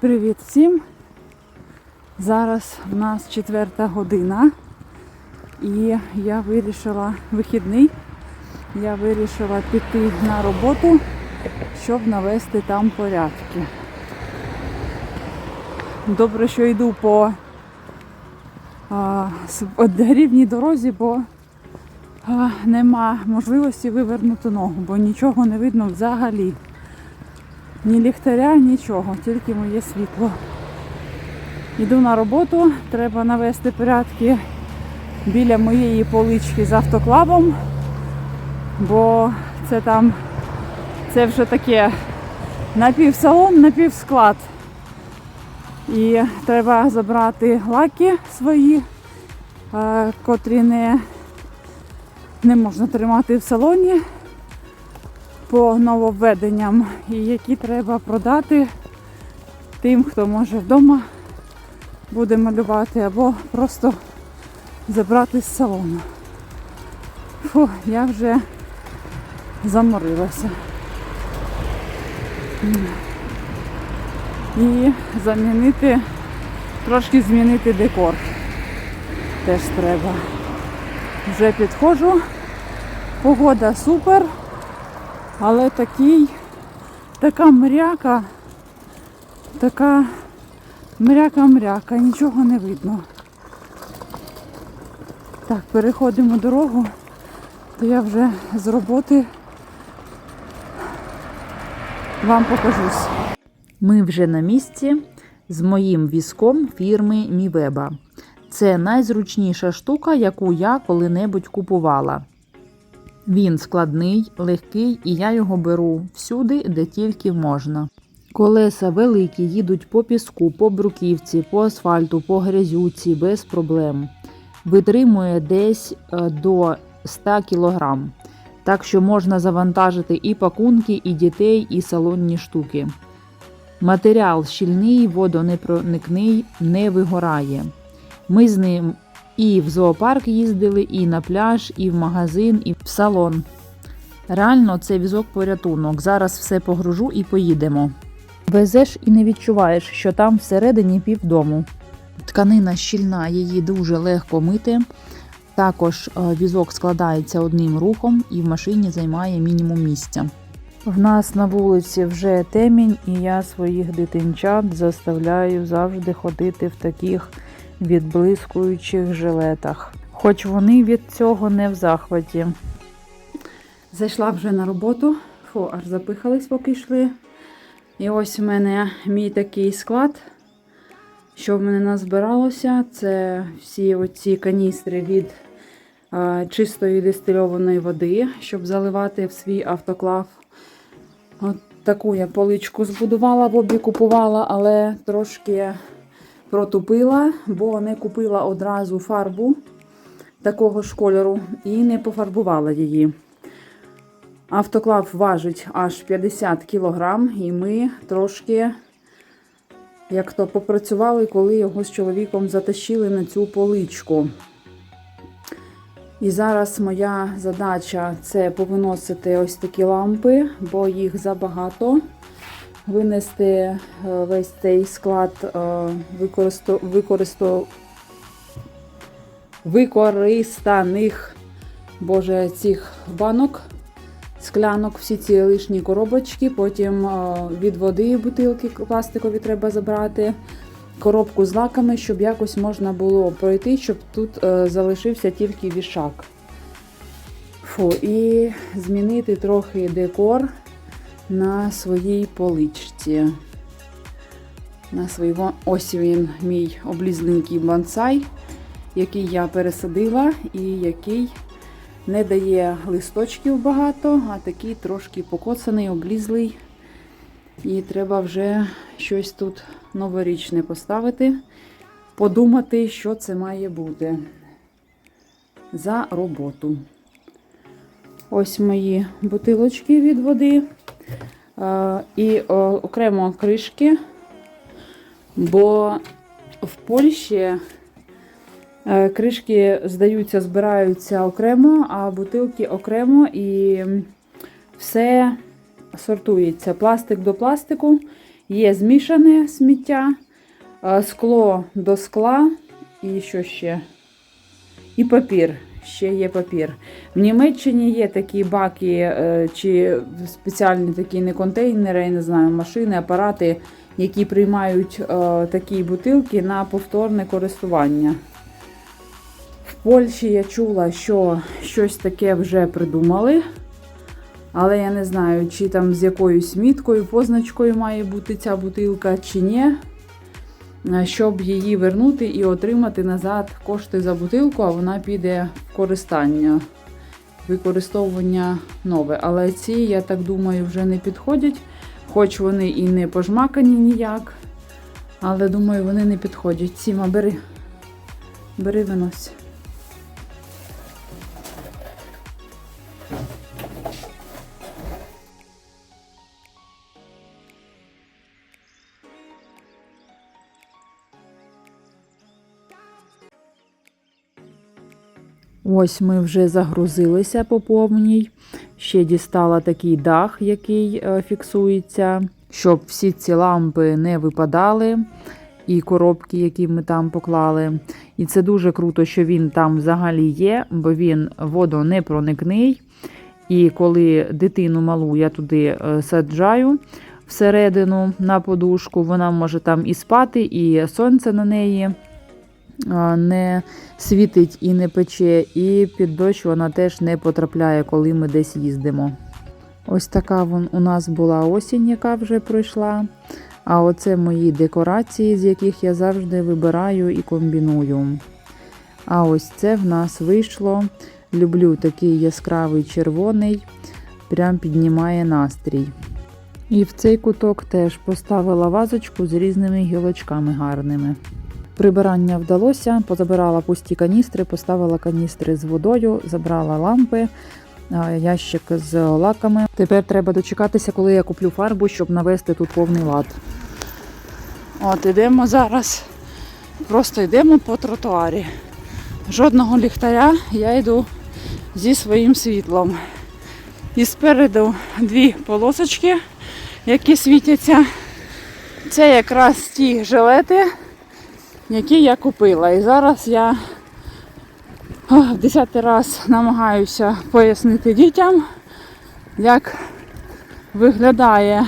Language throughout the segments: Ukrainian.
Привіт всім! Зараз у нас четверта година і я вирішила вихідний. Я вирішила піти на роботу, щоб навести там порядки. Добре, що йду по а, рівній дорозі, бо а, нема можливості вивернути ногу, бо нічого не видно взагалі. Ні ліхтаря, нічого, тільки моє світло. Йду на роботу, треба навести порядки біля моєї полички з автоклавом, бо це там це вже таке напівсалон, напівсклад. І треба забрати лаки свої, е, котрі не, не можна тримати в салоні по нововведенням, і які треба продати тим, хто може вдома буде малювати, або просто забрати з салону. Фу, я вже заморилася. І замінити, трошки змінити декор. Теж треба. Вже підходжу. Погода супер. Але такий, така мряка, така мряка-мряка, нічого не видно. Так, переходимо дорогу, то я вже з роботи вам покажусь. Ми вже на місці з моїм візком фірми Мівеба. Це найзручніша штука, яку я коли-небудь купувала. Він складний, легкий, і я його беру всюди, де тільки можна. Колеса великі, їдуть по піску, по бруківці, по асфальту, по грязюці без проблем. Витримує десь е, до 100 кг. Так що можна завантажити і пакунки, і дітей, і салонні штуки. Матеріал щільний, водонепроникний, не вигорає. Ми з ним і в зоопарк їздили, і на пляж, і в магазин, і в салон. Реально, це візок порятунок. Зараз все погружу і поїдемо. Везеш і не відчуваєш, що там всередині півдому. Тканина щільна, її дуже легко мити. Також е, візок складається одним рухом і в машині займає мінімум місця. В нас на вулиці вже темінь, і я своїх дитинчат заставляю завжди ходити в таких відблискуючих жилетах. Хоч вони від цього не в захваті. Зайшла вже на роботу, фу, аж запихались, поки йшли. І ось у мене мій такий склад. Що в мене назбиралося, це всі оці каністри від е, чистої дистильованої води, щоб заливати в свій автоклав. От таку я поличку збудувала, Бобі купувала, але трошки протупила, бо не купила одразу фарбу такого ж кольору і не пофарбувала її. Автоклав важить аж 50 кг, і ми трошки, як то попрацювали, коли його з чоловіком затащили на цю поличку. І зараз моя задача це повиносити ось такі лампи, бо їх забагато. Винести е, весь цей склад е, використо, використаних боже, цих банок, склянок, всі ці лишні коробочки. Потім е, від води бутилки пластикові треба забрати. Коробку з лаками, щоб якось можна було пройти, щоб тут е, залишився тільки вішак. Фу, і змінити трохи декор на своїй поличці. На своїй, ось він, мій облізленький бонсай, який я пересадила і який не дає листочків багато, а такий трошки покоцаний, облізлий. І треба вже щось тут новорічне поставити, подумати, що це має бути за роботу. Ось мої бутилочки від води. Е, І окремо кришки, бо в Польщі е, кришки здаються, збираються окремо, а бутилки окремо і все сортується пластик до пластику. Є змішане сміття, е, скло до скла і що ще? І папір. Ще є папір. В Німеччині є такі баки е, чи спеціальні такі не контейнери, не знаю, машини, апарати, які приймають е, такі бутилки на повторне користування. В Польщі я чула, що щось таке вже придумали. Але я не знаю, чи там з якоюсь міткою, позначкою має бути ця бутилка, чи ні. Щоб її вернути і отримати назад кошти за бутилку, а вона піде в користання, використовування нове. Але ці, я так думаю, вже не підходять, хоч вони і не пожмакані ніяк. Але думаю, вони не підходять. Сіма, бери. Бери винось. Ось ми вже загрузилися по повній. Ще дістала такий дах, який е, фіксується, щоб всі ці лампи не випадали, і коробки, які ми там поклали. І це дуже круто, що він там взагалі є, бо він водонепроникний. І коли дитину малу я туди е, саджаю всередину на подушку, вона може там і спати, і сонце на неї не світить і не пече, і під дощ вона теж не потрапляє, коли ми десь їздимо. Ось така вон у нас була осінь, яка вже пройшла. А оце мої декорації, з яких я завжди вибираю і комбіную. А ось це в нас вийшло. Люблю такий яскравий червоний, прям піднімає настрій. І в цей куток теж поставила вазочку з різними гілочками гарними. Прибирання вдалося, позабирала пусті каністри, поставила каністри з водою, забрала лампи, ящик з лаками. Тепер треба дочекатися, коли я куплю фарбу, щоб навести тут повний лад. От ідемо зараз. Просто йдемо по тротуарі. Жодного ліхтаря, я йду зі своїм світлом. І спереду дві полосочки, які світяться. Це якраз ті жилети, які я купила. І зараз я в десятий раз намагаюся пояснити дітям, як виглядає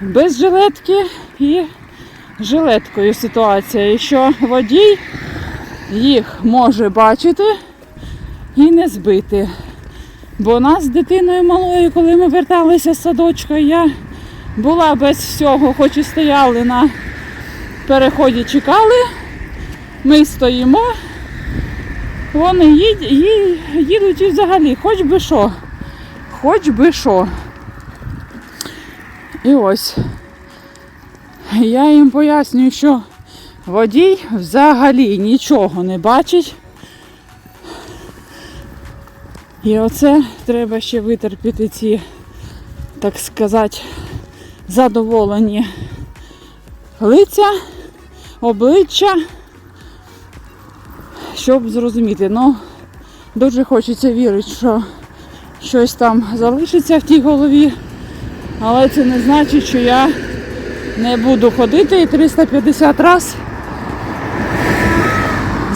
без жилетки і жилеткою ситуація. І що водій їх може бачити і не збити. Бо нас з дитиною малою, коли ми верталися з садочка, я була без всього, хоч і стояли на переході, чекали. Ми стоїмо. Вони їд, ї- їдуть і взагалі, хоч би що. Хоч би що. І ось. Я їм пояснюю, що водій взагалі нічого не бачить. І оце треба ще витерпіти ці, так сказати, задоволені лиця, обличчя, щоб зрозуміти. Ну, дуже хочеться вірити, що щось там залишиться в тій голові, але це не значить, що я не буду ходити і 350 раз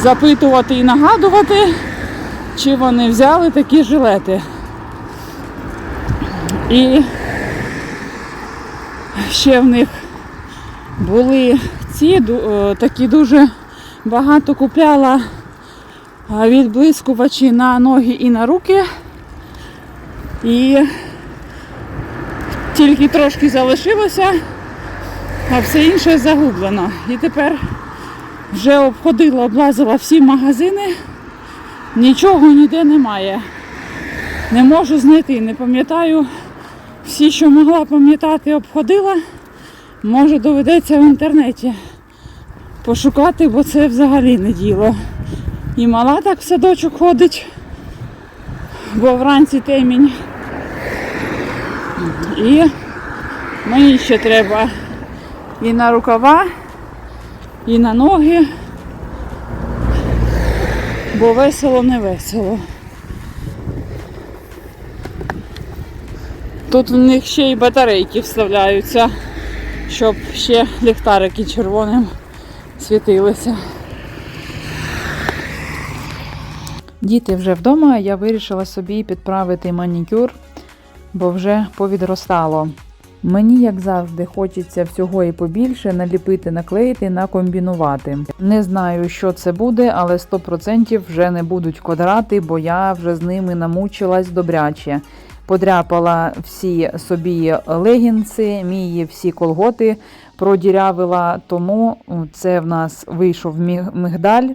запитувати і нагадувати, чи вони взяли такі жилети. І ще в них були ці е, такі дуже багато купляла відблискувачі на ноги і на руки. І тільки трошки залишилося, а все інше загублено. І тепер вже обходила, облазила всі магазини, нічого ніде немає. Не можу знайти, не пам'ятаю. Всі, що могла пам'ятати, обходила. Може доведеться в інтернеті пошукати, бо це взагалі не діло. І мала так в садочок ходить, бо вранці темінь. І мені ще треба і на рукава, і на ноги, бо весело не весело. Тут в них ще й батарейки вставляються. щоб ще ліхтарики червоним світилися. Діти вже вдома, я вирішила собі підправити манікюр, бо вже повідростало. Мені, як завжди, хочеться всього і побільше наліпити, наклеїти, накомбінувати. Не знаю, що це буде, але 100% вже не будуть квадрати, бо я вже з ними намучилась добряче. Подряпала всі собі легінси, мої всі колготи продірявила, тому це в нас вийшов мигдаль.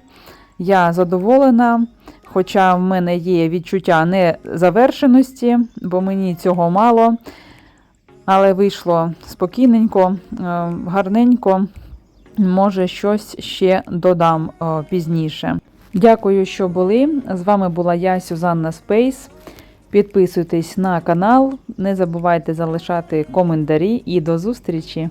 Я задоволена, хоча в мене є відчуття незавершеності, бо мені цього мало. Але вийшло спокійненько, е, гарненько. Може, щось ще додам пізніше. Дякую, що були. З вами була я, Сюзанна Спейс. Підписуйтесь на канал, не забувайте залишати коментарі і до зустрічі!